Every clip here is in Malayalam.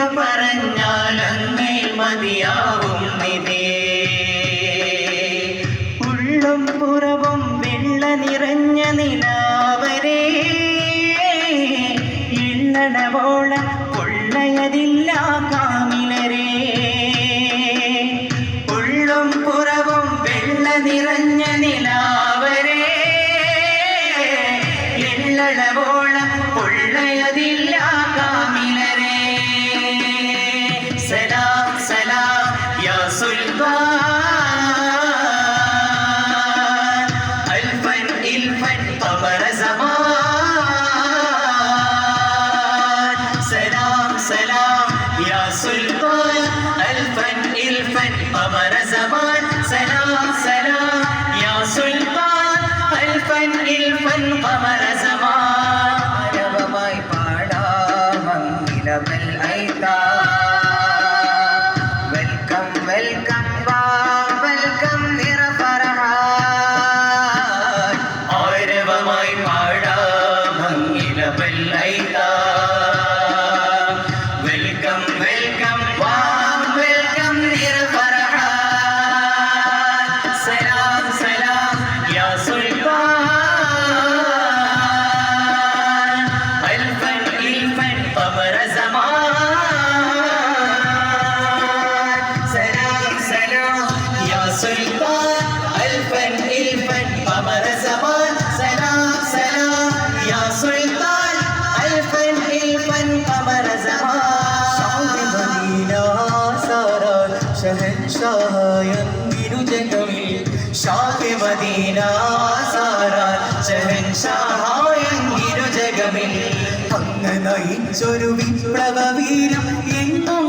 എന്തു പറഞ്ഞാൽ അങ്ങേ മതിയാവും ഇതേ ഉള്ളും പുറവും വെള്ള നിറഞ്ഞ നിലാവരേ. ഇള്ളടവോള കൊള്ളയതില്ല കാമിലരേ. ഉള്ളും പുറവും വെള്ള നിറഞ്ഞ നിലാവരേ. ഇള്ളടവോള കൊള്ളയതില്ല കാമിലരേ. لما الأيتام യാ സുൽത്താൻ അൽഫൻ ഇൽഫൻ ഖമറ സമാൻ സലാം സലാം യാ സുൽത്താൻ അൽഫൻ ഇൽഫൻ ഖമറ സമാൻ മദീന സാരാൻ ഷഹൻഷായ ഇരുജഗമിൽ ഷാഹി മദീന സാരാൻ ഷഹൻഷായ ഇരുജഗമിൽ അങ്ങ് നയിച്ചൊരു വിപ്ലവ വീരം എങ്ങും പൊങ്ങും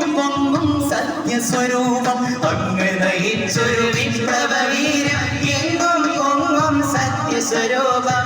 സത്യസ്വരൂപം. അങ്ങ് നയിച്ചൊരു വിപ്ലവ വീരം എങ്ങും പൊങ്ങും സത്യസ്വരൂപം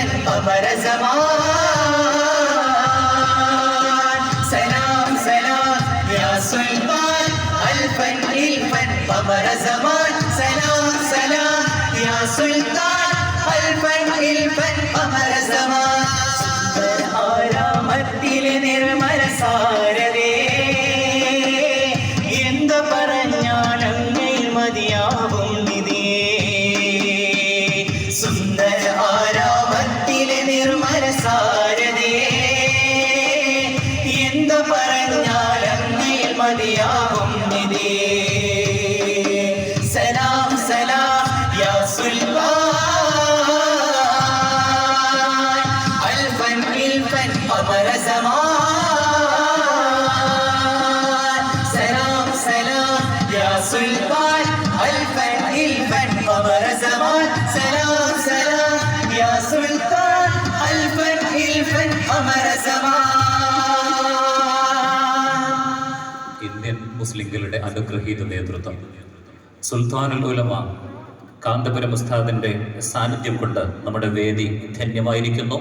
ഇൽഫൻ ഖമറ സലാം യാ സുൽത്താൻ. അൽഫൻ ഇൽഫൻ ഖമറ സലാം യാ സുൽത്താൻ. അൽഫൻ ഇൽഫൻ ഖമറ സമാൻ ആരാമത്തിലെ നിർമ്മല സാരതേ മതിയാവും നിധേ സലാം സലാം യാ സുൽത്താൻ അൽഫൻ ഇൽഫൻ ഖമറ സമാൻ. സലാം സലാം യാ സുൽത്താൻ അൽഫൻ ഇൽഫൻ ഖമറ സമാൻ. സലാം സലാം യാ സുൽത്താൻ മുസ്ലിങ്ങളുടെ അനുഗ്രഹീത നേതൃത്വം. സുൽത്താനുൽ ഉലമ കാന്തപുരം ഉസ്താദിന്റെ സാന്നിധ്യം കൊണ്ട് നമ്മുടെ വേദി ധന്യമായിരിക്കുന്നു.